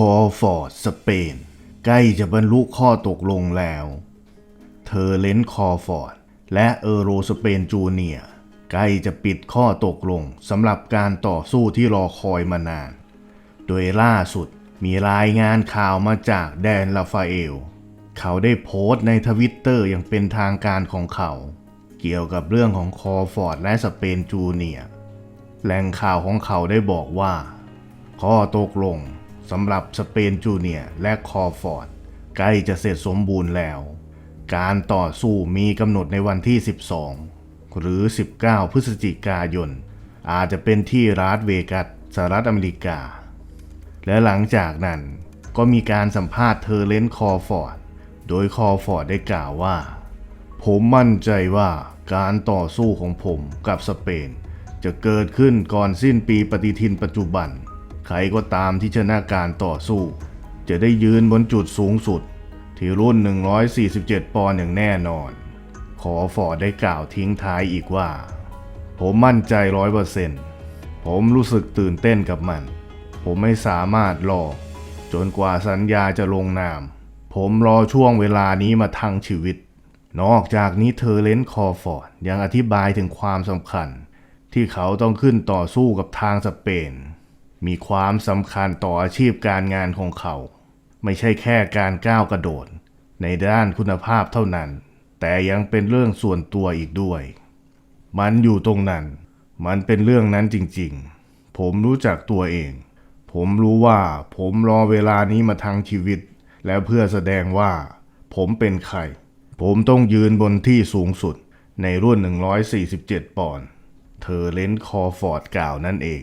คอฟอร์ดสเปน ใกล้จะบรรลุข้อตกลงแล้ว เธอเลนคอฟอร์ด และเออโรสเปนจูเนียใกล้จะปิดข้อตกลงสำหรับการต่อสู้ที่รอคอยมานาน โดยล่าสุดมีรายงานข่าวมาจากแดนลาฟาเอล เขาได้โพสต์ในทวิตเตอร์อย่างเป็นทางการของเขา เกี่ยวกับเรื่องของคอฟอร์ดและสเปนจูเนียแหล่งข่าวของเขาได้บอกว่า ข้อตกลง สำหรับสเปนจูเนียร์และคอฟอร์ดใกล้จะเสร็จสมบูรณ์แล้ว การต่อสู้มีกำหนดในวันที่ 12 หรือ 19 พฤศจิกายน อาจจะเป็นที่รัสเวกัสสหรัฐอเมริกา และหลังจากนั้นก็มีการสัมภาษณ์เทอเลนคอฟอร์ด โดยคอฟอร์ดได้กล่าวว่า ผมมั่นใจว่าการต่อสู้ของผมกับสเปน จะเกิดขึ้นก่อนสิ้นปีปฏิทินปัจจุบัน ใครก็ตามที่ชนะการต่อสู้ จะได้ยืนบนจุดสูงสุด ที่รุ่น 147 ปอนด์อย่างแน่นอน ขอฟอร์ดได้กล่าวทิ้งท้ายอีกว่า ผมมั่นใจร้อยเปอร์เซ็นต์ผมรู้สึกตื่นเต้นกับมัน ผมไม่สามารถรอ จนกว่าสัญญาจะลงนาม ผมรอช่วงเวลานี้มาทั้งชีวิต นอกจากนี้เธอเลนคอฟอร์ดยังอธิบายถึงความสำคัญ ที่เขาต้องขึ้นต่อสู้กับทางสเปน มีความสำคัญต่ออาชีพการงานของเขา ไม่ใช่แค่การก้าวกระโดด ในด้านคุณภาพเท่านั้น แต่ยังเป็นเรื่องส่วนตัวอีกด้วย มันอยู่ตรงนั้น มันเป็นเรื่องนั้นจริงๆ ผมรู้จักตัวเอง ผมรู้ว่าผมรอเวลานี้มาทั้งชีวิต และเพื่อแสดงว่า ผมเป็นใคร ผมต้องยืนบนที่สูงสุดในรุ่น 147 ปอนด์ เธอเลนคอฟอร์ดกล่าวนั่นเอง